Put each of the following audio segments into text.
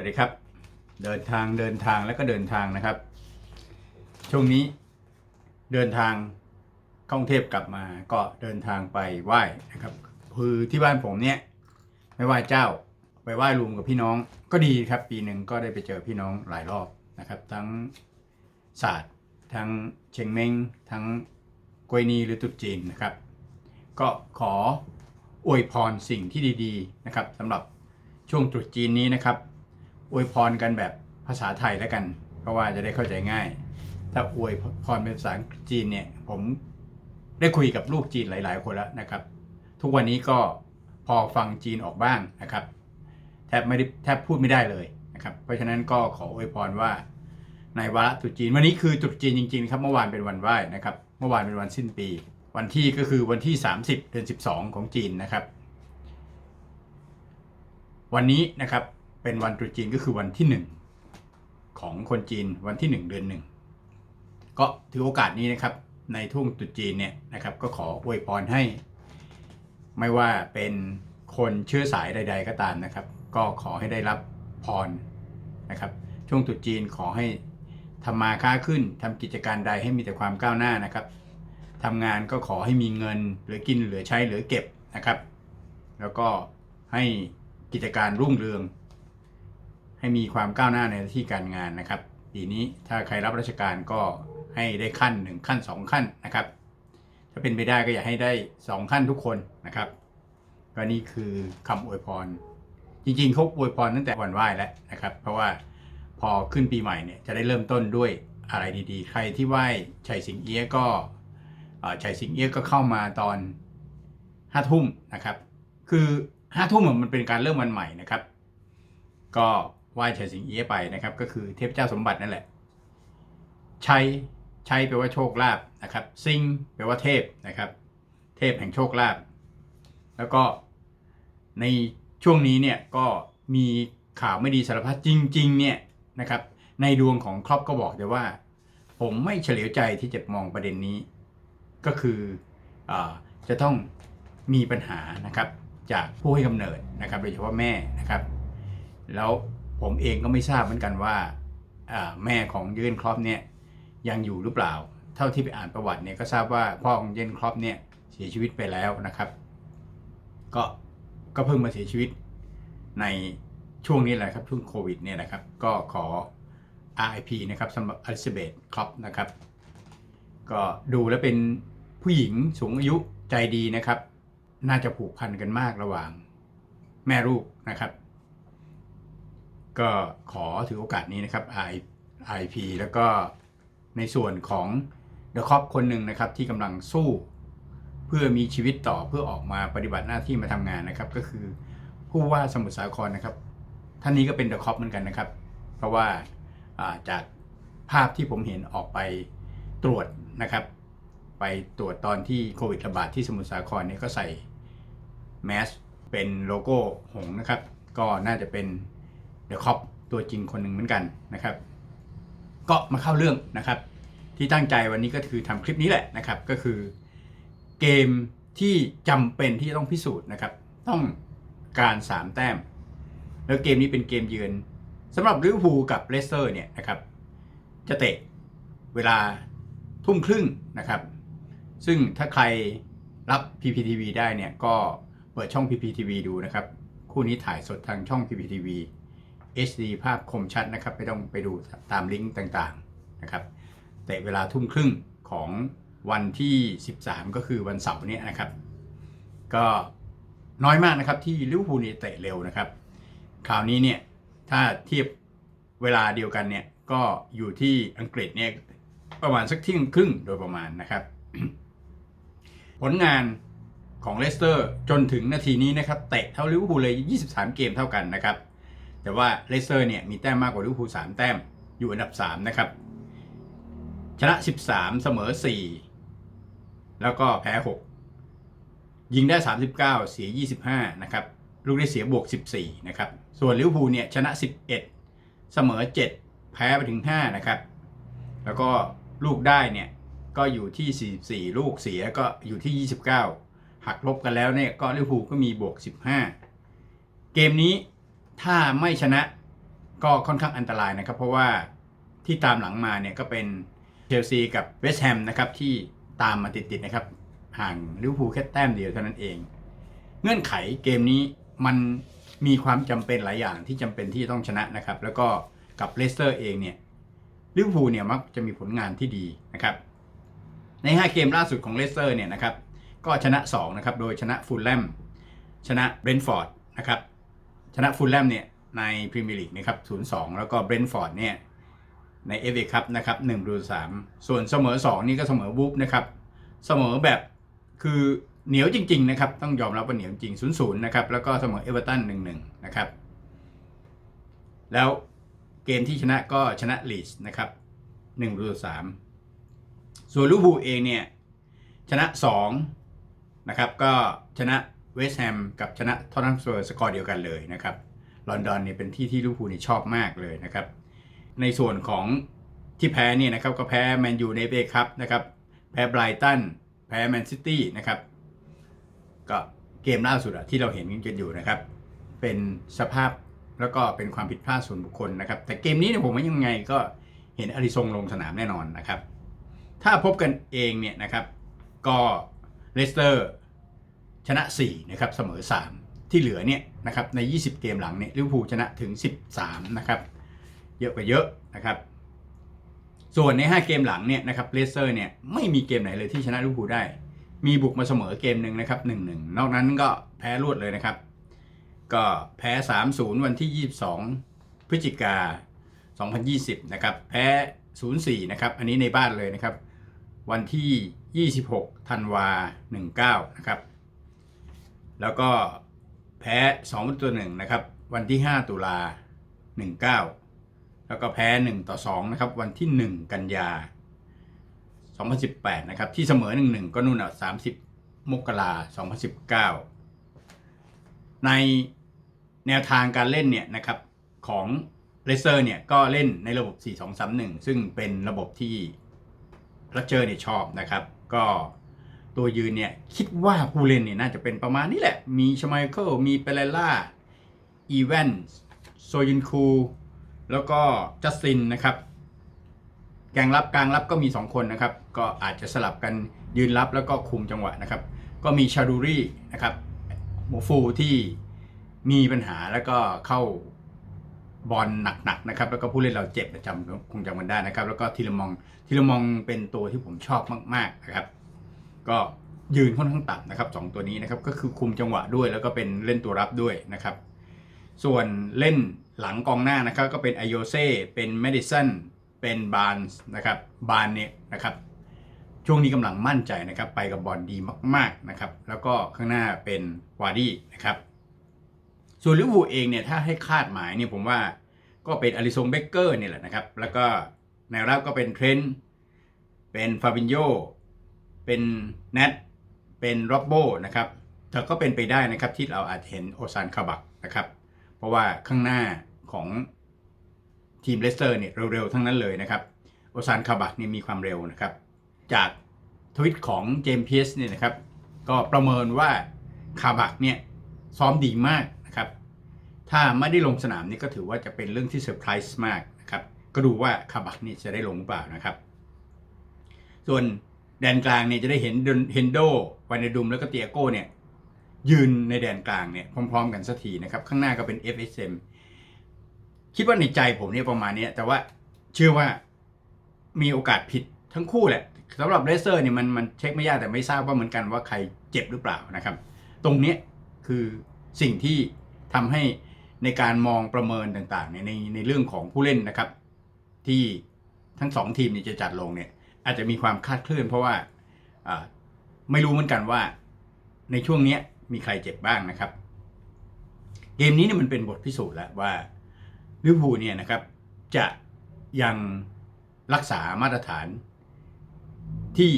วัสดีครับ เดินทางเดินทางแล้วก็เดินทางนะครับ ช่วงนี้เดินทางกรุงเทพกลับมาก็เดินทางไปไหว้นะครับ คือที่บ้านผมเนี่ยไม่ไหว้เจ้า ไปไหว้รวมกับพี่น้องก็ดีครับ ปีหนึ่งก็ได้ไปเจอพี่น้องหลายรอบนะครับ ทั้งศาสตร์ทั้งเชงเม้งทั้งกวยนีหรือตรุษจีนนะครับ ก็ขออวยพรสิ่งที่ดี ๆ นะครับสำหรับช่วงตรุษจีนนี้นะครับ อวยพรกันแบบภาษาไทยแล้วกัน เพราะว่าจะได้เข้าใจง่าย ถ้าอวยพรเป็นภาษาจีนเนี่ยผมได้คุยกับลูกจีนหลาย ๆ คนแล้วนะครับ ทุกวันนี้ก็พอฟังจีนออกบ้างนะครับแทบไม่ได้แทบพูดไม่ได้เลยนะครับ เพราะฉะนั้นก็ขออวยพรว่าในวาระตรุษจีนวันนี้คือตรุษจีนจริง ๆ ครับ เมื่อวานเป็นวันไหว้นะครับ เมื่อวานเป็นวันสิ้นปี วันที่ก็คือวันที่ 30 เดือน 12 ของจีนนะครับ วันนี้นะครับ เป็นวันตรุษจีนก็คือวันที่1ของคนจีนวันที่1เดือน1ก็ถือโอกาสนี้นะครับ ในทุ่งตรุษจีนเนี่ยนะครับ ก็ขออวยพรให้ ไม่ว่าเป็นคนเชื้อสายใด ๆ ก็ตามนะครับ ก็ขอให้ได้รับพรนะครับ ช่วงตรุษจีนขอให้ทำมาค้าขึ้นทำกิจการใดให้มีแต่ความก้าวหน้านะครับทำงานก็ขอให้มีเงินเหลือกินเหลือใช้เหลือเก็บนะครับ แล้วก็ให้กิจการรุ่งเรือง ให้มีความก้าวหน้าในที่การงานนะครับ ปีนี้ถ้าใครรับราชการก็ให้ได้ขั้นหนึ่งขั้นสองขั้นนะครับ ถ้าเป็นไปได้ก็อยากให้ได้สองขั้นทุกคนนะครับก็นี่คือคำอวยพร จริงๆเขาอวยพรตั้งแต่วันไหว้แล้วนะครับ เพราะว่าพอขึ้นปีใหม่เนี่ยจะได้เริ่มต้นด้วยอะไรดีๆ ใครที่ไหว้ชัยสิงเอี้ยะก็ชัยสิงเอี้ยะก็เข้ามาตอนห้าทุ่มนะครับ คือห้าทุ่มมันเป็นการเริ่มวันใหม่นะครับ ก็ ไหว้ชัยสิงเอี้ยไปนะครับ ก็คือเทพเจ้าสมบัตินั่นแหละชัยชัยแปลว่าโชคลาภนะครับซิงแปลว่าเทพนะครับ เทพแห่งโชคลาภแล้วก็ในช่วงนี้เนี่ยก็มีข่าวไม่ดีสารพัดจริง ๆ เนี่ยนะครับ ในดวงของครอบก็บอกเลยว่า ผมไม่เฉลียวใจที่จะมองประเด็นนี้ ก็คืออจะต้องมีปัญหานะครับจากผู้ให้กำเนิดนะครับ โดยเฉพาะแม่นะครับ แล้ว ผมเองก็ไม่ทราบเหมือนกันว่าแม่ของเยนครอปเนี่ยยังอยู่หรือเปล่า เท่าที่ไปอ่านประวัติเนี่ยก็ทราบว่าพ่อของเยนครอปเนี่ยเสียชีวิตไปแล้วนะครับ ก็ก็เพิ่งมาเสียชีวิตในช่วงนี้แหละครับช่วงโควิดเนี่ยนะครับ ก็ขอ RIP นะครับสำหรับอลิซาเบธครอปนะครับ ก็ดูแล้วเป็นผู้หญิงสูงอายุใจดีนะครับ น่าจะผูกพันกันมากระหว่างแม่ลูกนะครับ ก็ขอถือโอกาสนี้นะครับ IP แล้วก็ในส่วนของเดอะคอปคนหนึ่งนะครับที่กำลังสู้เพื่อมีชีวิตต่อเพื่อออกมาปฏิบัติหน้าที่มาทำงานนะครับ ก็คือผู้ว่าสมุทรสาครนะครับ ท่านนี้ก็เป็นเดอะคอปเหมือนกันนะครับ เพราะว่าาจากภาพที่ผมเห็นออกไปตรวจนะครับ ไปตรวจตอนที่โควิดระบาดที่สมุทรสาครเนี่ยก็ใส่แมสเป็นโลโก้หงนะครับ ก็น่าจะเป็น เดอะคอปตัวจริงคนหนึ่งเหมือนกันนะครับ ก็มาเข้าเรื่องนะครับ ที่ตั้งใจวันนี้ก็คือทำคลิปนี้แหละนะครับ ก็คือเกมที่จำเป็นที่จะต้องพิสูจน์นะครับ ต้องการ 3 แต้ม แล้วเกมนี้เป็นเกมเยือนสำหรับลิเวอร์พูลกับเลสเตอร์เนี่ยนะครับ จะเตะเวลาทุ่มครึ่งนะครับ ซึ่งถ้าใครรับ PPTV ได้เนี่ยก็เปิดช่อง PPTV ดูนะครับ คู่นี้ถ่ายสดทางช่อง PPTV HD ภาพคมชัดนะครับไม่ต้องไปดูตามลิงก์ต่างๆนะครับเตะเวลาทุ่มครึ่งของวันที่ 13 ก็คือวันเสาร์นี่ยนะครับ ก็น้อยมากนะครับที่ลิเวอร์พูลเนี่ยเตะเร็วนะครับคราวนี้เนี่ยถ้าเทียบเวลาเดียวกันเนี่ยก็อยู่ที่อังกฤษเนี่ยประมาณสักเที่ยงครึ่งโดยประมาณนะครับ ผลงานของเลสเตอร์จนถึงนาทีนี้นะครับเตะเท่าลิเวอร์พูลเลย 23 เกมเท่ากันนะครับ แต่ว่าเลสเตอร์เนี่ยมีแต้มมากกว่าลิเวอร์พูล3แต้มอยู่อันดับ3นะครับชนะ 13 เสมอ 4 แล้วก็แพ้ 6 ยิงได้ 39 เสีย 25 นะครับ ลูกได้เสียบวก 14 นะครับ ส่วนลิเวอร์พูลเนี่ยชนะ 11 เสมอ 7 แพ้ไปถึง 5 นะครับ แล้วก็ลูกได้เนี่ยก็อยู่ที่ 44 ลูกเสียก็อยู่ที่ 29 หักลบกันแล้วเนี่ยก็ลิเวอร์พูลก็มีบวก 15 เกมนี้ ถ้าไม่ชนะก็ค่อนข้างอันตรายนะครับ เพราะว่าที่ตามหลังมาเนี่ยก็เป็นเชลซีกับเวสต์แฮมนะครับที่ตามมาติดๆนะครับ ห่างลิเวอร์พูลแค่แต้มเดียวเท่านั้นเอง เงื่อนไขเกมนี้มันมีความจำเป็นหลายอย่างที่จำเป็นที่จะต้องชนะนะครับ แล้วก็กับเลสเตอร์เองเนี่ยลิเวอร์พูลเนี่ยมักจะมีผลงานที่ดีนะครับ ใน 5 เกมล่าสุดของเลสเตอร์เนี่ยนะครับก็ชนะ2นะครับโดยชนะฟูลแลมชนะเบรนท์ฟอร์ดนะครับ ชนะฟูลแลมเนี่ยในพรีเมียร์ลีกนะครับ0-2แล้วก็เบรนท์ฟอร์ดเนี่ยในเอฟเอคัพนะครับ1ประตู3ส่วนเสมอ2นี่ก็เสมอวูฟนะครับ เสมอแบบคือเหนียวจริง ๆ นะครับ ต้องยอมรับว่าเหนียวจริง0-0นนะครับ แล้วก็เสมอเอเวอร์ตัน1-1นะครับ แล้วเกมที่ชนะก็ชนะลีสนะครับ1ประตู3ส่วนลิเวอร์พูเองเนี่ยชนะ2นะครับก็ชนะ เวสต์แฮมกับชนะทอตแนมสเปอร์สกอร์เดียวกันเลยนะครับลอนดอนเนี่ยเป็นที่ที่ลิเวอร์พูลนี่ชอบมากเลยนะครับ ในส่วนของที่แพ้เนี่ยนะครับก็แพ้แมนยูในเบคัพนะครับแพ้ไบรตันแพ้แมนซิตี้นะครับก็เกมล่าสุดอะที่เราเห็นกันอยู่นะครับ เป็นสภาพแล้วก็เป็นความผิดพลาดส่วนบุคคลนะครับ แต่เกมนี้เนี่ยผมว่ายังไงก็เห็นอริซงลงสนามแน่นอนนะครับ ถ้าพบกันเองเนี่ยนะครับ ก็เลสเตอร์ ชนะ4นะครับเสมอ 3 ที่เหลือเนี่ยนะครับใน 20 เกมหลังเนี่ยลิเวอร์พูลชนะถึง 13นะครับเยอะกว่าเยอะนะครับส่วนใน 5 เกมหลังเนี่ยนะครับเลสเตอร์เนี่ยไม่มีเกมไหนเลยที่ชนะลิเวอร์พูลได้ มีบุกมาเสมอเกมหนึ่งนะครับ1-1นอกนั้นก็แพ้รวดเลยนะครับ ก็แพ้ 3-0 วันที่ 22 พฤศจิกา 2020นะครับแพ้ 0-4นะครับอันนี้ในบ้านเลยนะครับวันที่ 26 ธันวา 19 นะครับ แล้วก็แพ้2ประตูต่อ1นะครับ วันที่ 5 ตุลา 19 แล้วก็แพ้ 1 ต่อ 2 นะครับ วันที่ 1 กันยา 2018 นะครับ ที่เสมอ 1-1 ก็นู่นอะ30 มกรา2019 ในแนวทางการเล่นเนี่ยนะครับของเลเซอร์เนี่ยก็เล่นในระบบ 4-2-3-1 ซึ่งเป็นระบบที่รัชเจอร์เนี่ยชอบนะครับ ก็ ตัวยืนเนี่ยคิดว่าผู้เล่นเนี่ยน่าจะเป็นประมาณนี้แหละ มีชไมเคิลมีเปเรล่าอีแวนโซยินคูแล้วก็จัสตินนะครับแกงรับกลางรับก็มี 2 คนนะครับ ก็อาจจะสลับกันยืนรับแล้วก็คุมจังหวะนะครับ ก็มีชาดูรี่นะครับโมฟูที่มีปัญหาแล้วก็เข้าบอลหนักๆนะครับ แล้วก็ผู้เล่นเราเจ็บประจำคงจำกันได้นะครับ แล้วก็ทีละมองทีละมองเป็นตัวที่ผมชอบมากๆนะครับ ก็ยืนค่อนข้างต่ำนะครับสองตัวนี้นะครับก็คือคุมจังหวะด้วยแล้วก็เป็นเล่นตัวรับด้วยนะครับ ส่วนเล่นหลังกองหน้านะครับก็เป็นไอโยเซ่เป็นเมดิสันเป็นบาร์นส์นะครับบาร์นเนี่ยนะครับช่วงนี้กำลังมั่นใจนะครับไปกับบอลดีมากๆนะครับแล้วก็ข้างหน้าเป็นวาร์ดี้นะครับส่วนลิเวอร์พูลเองเนี่ยถ้าให้คาดหมายเนี่ยผมว่าก็เป็นอลิซงเบเกอร์เนี่ยแหละนะครับแล้วก็แนวรับก็เป็นเทรนต์เป็นฟาบินโย เป็นเนทเป็นโรบโบนะครับแต่ก็เป็นไปได้นะครับที่เราอาจเห็นโอซานคาบักนะครับ เพราะว่าข้างหน้าของทีมเลสเตอร์เนี่ยเร็วๆ ทั้งนั้นเลยนะครับโอซานคาบักเนี่ยมีความเร็วนะครับ จากทวิตของเจมส์เพียสเนี่ยนะครับ ก็ประเมินว่าคาบักเนี่ยซ้อมดีมากนะครับ ถ้าไม่ได้ลงสนามนี่ก็ถือว่าจะเป็นเรื่องที่เซอร์ไพรส์มากนะครับ ก็ดูว่าคาบักนี่จะได้ลงหรือเปล่านะครับ ส่วน แดนกลางเนี่ยจะได้เห็นเฮนโดวานเดดุมแล้วก็เตียโก้เนี่ยยืนในแดนกลางเนี่ยพร้อมๆกันสักทีนะครับ ข้างหน้าก็เป็น FSM คิดว่าในใจผมเนี่ยประมาณนี้แต่ว่าเชื่อว่ามีโอกาสผิดทั้งคู่แหละสำหรับเลเซอร์เนี่ยมันมันเช็คไม่ยากแต่ไม่ทราบว่าเหมือนกันว่าใครเจ็บหรือเปล่านะครับ ตรงนี้คือสิ่งที่ทำให้ในการมองประเมินต่างๆในในในเรื่องของผู้เล่นนะครับ ที่ทั้งสองทีมเนี่ยจะจัดลงเนี่ย อาจจะมีความคาดเคลื่อนเพราะว่าไม่รู้เหมือนกันว่าในช่วงนี้มีใครเจ็บบ้างนะครับ เกมนี้เนี่ยมันเป็นบทพิสูจน์แล้วว่าลิเวอร์พูลเนี่ยนะครับจะยังรักษามาตรฐานที่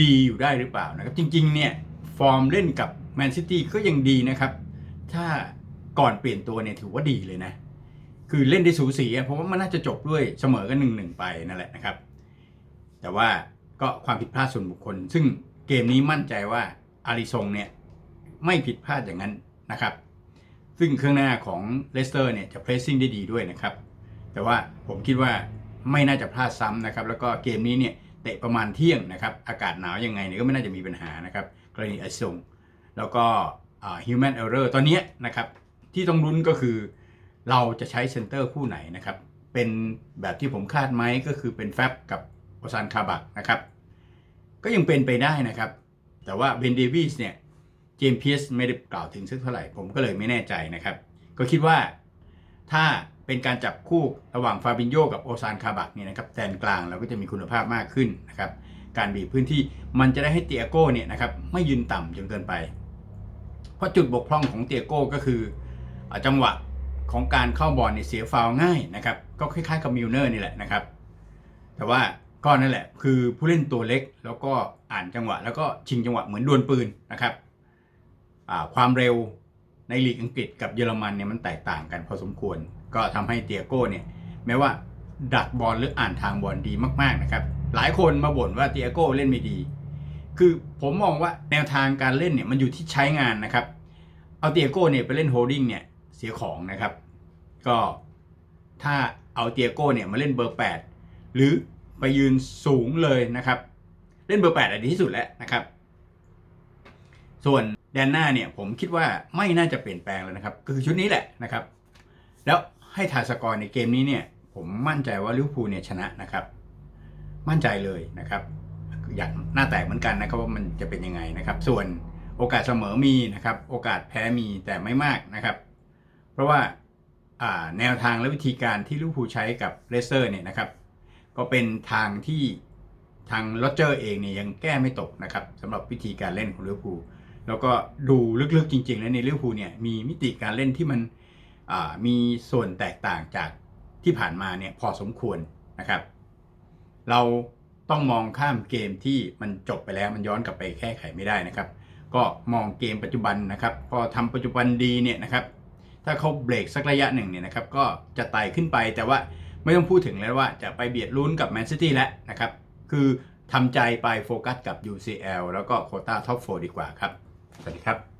ดีอยู่ได้หรือเปล่านะครับ จริงๆเนี่ยฟอร์มเล่นกับแมนซิตี้ก็ยังดีนะครับ ถ้าก่อนเปลี่ยนตัวเนี่ยถือว่าดีเลยนะ คือเล่นได้สูสีเพราะว่ามันน่าจะจบด้วยเสมอกันหนึ่งหนึ่งไปนั่นแหละนะครับ แต่ว่าก็ความผิดพลาดส่วนบุคคล ซึ่งเกมนี้มั่นใจว่าอาริซงเนี่ยไม่ผิดพลาดอย่างนั้นนะครับ ซึ่งเครื่องหน้าของเลสเตอร์เนี่ยจะเพรสซิ่งได้ดีด้วยนะครับ แต่ว่าผมคิดว่าไม่น่าจะพลาดซ้ำนะครับ แล้วก็เกมนี้เนี่ยเตะประมาณเที่ยงนะครับ อากาศหนาวยังไงเนี่ยก็ไม่น่าจะมีปัญหานะครับ กรณีอัซงแล้วก็อ่า human error ตอนนี้นะครับที่ต้องลุ้นก็คือเราจะใช้เซนเตอร์คู่ไหนนะครับ เป็นแบบที่ผมคาดไหมก็คือเป็นแฟบกับ โอซานคาบักนะครับ ก็ยังเป็นไปได้นะครับ แต่ว่าเบนเดวิสเนี่ยเจมส์พีสไม่ได้กล่าวถึงสักเท่าไหร่ ผมก็เลยไม่แน่ใจนะครับ ก็คิดว่าถ้าเป็นการจับคู่ระหว่างฟาบินโยกับโอซานคาบักเนี่ยนะครับแดนกลางเราก็จะมีคุณภาพมากขึ้นนะครับ การบีบพื้นที่มันจะได้ให้เตียโก้เนี่ยนะครับไม่ยืนต่ำจนเกินไป เพราะจุดบกพร่องของเตียโก้ก็คืออจังหวะของการเข้าบอลเนี่ยเสียฟาวง่ายนะครับ ก็คล้ายๆกับมิลเนอร์นี่แหละนะครับ แต่ว่า ก็นั่นแหละ คือผู้เล่นตัวเล็กแล้วก็อ่านจังหวะ แล้วก็ชิงจังหวะเหมือนดวลปืนนะครับความเร็วในลีกอังกฤษกับเยอรมันเนี่ยมันแตกต่างกันพอสมควร ก็ทำให้เตียโก้เนี่ยแม้ว่าดักบอลหรืออ่านทางบอลดีมากๆนะครับหลายคนมาบ่นว่าเตียโก้เล่นไม่ดี คือผมมองว่าแนวทางการเล่นเนี่ยมันอยู่ที่ใช้งานนะครับเอาเตียโก้เนี่ยไปเล่นโฮลดิ้งเนี่ยเสียของนะครับ ก็ถ้าเอาเตียโก้เนี่ยมาเล่นเบอร์ 8 หรือ ไปยืนสูงเลยนะครับ เล่นเบอร์ 8อันดีที่สุดแล้วนะครับ ส่วนแดนหน้าเนี่ยผมคิดว่าไม่น่าจะเปลี่ยนแปลงแล้วนะครับ คือชุดนี้แหละนะครับ แล้วให้ทายสกอร์ในเกมนี้เนี่ย ผมมั่นใจว่าลิเวอร์พูลเนี่ยชนะนะครับ มั่นใจเลยนะครับ อยากหน้าแตกเหมือนกันนะครับว่ามันจะเป็นยังไงนะครับ ส่วนโอกาสเสมอมีนะครับ โอกาสแพ้มีแต่ไม่มากนะครับ เพราะว่าอ่าแนวทางและวิธีการที่ลิเวอร์พูลใช้กับเลสเตอร์เนี่ยนะครับ ก็เป็นทางที่ทางโรเจอร์เองเนี่ยยังแก้ไม่ตกนะครับสำหรับวิธีการเล่นของลิเวอร์พูลแล้วก็ดูลึกๆจริง ๆ แล้วในลิเวอร์พูลเนี่ยมีมิติการเล่นที่มันมีส่วนแตกต่างจากที่ผ่านมาเนี่ยพอสมควรนะครับ เราต้องมองข้ามเกมที่มันจบไปแล้วมันย้อนกลับไปแก้ไขไม่ได้นะครับ ก็มองเกมปัจจุบันนะครับ พอทำปัจจุบันดีเนี่ยนะครับ ถ้าเขาเบรกสักระยะหนึ่งเนี่ยนะครับ ก็จะไต่ขึ้นไปแต่ว่า ไม่ต้องพูดถึงแล้วว่าจะไปเบียดลุ้นกับแมนซิตี้แล้วนะครับ คือทำใจไปโฟกัสกับ UCL แล้วก็โคต้าท็อปโฟดีกว่าครับ สวัสดีครับ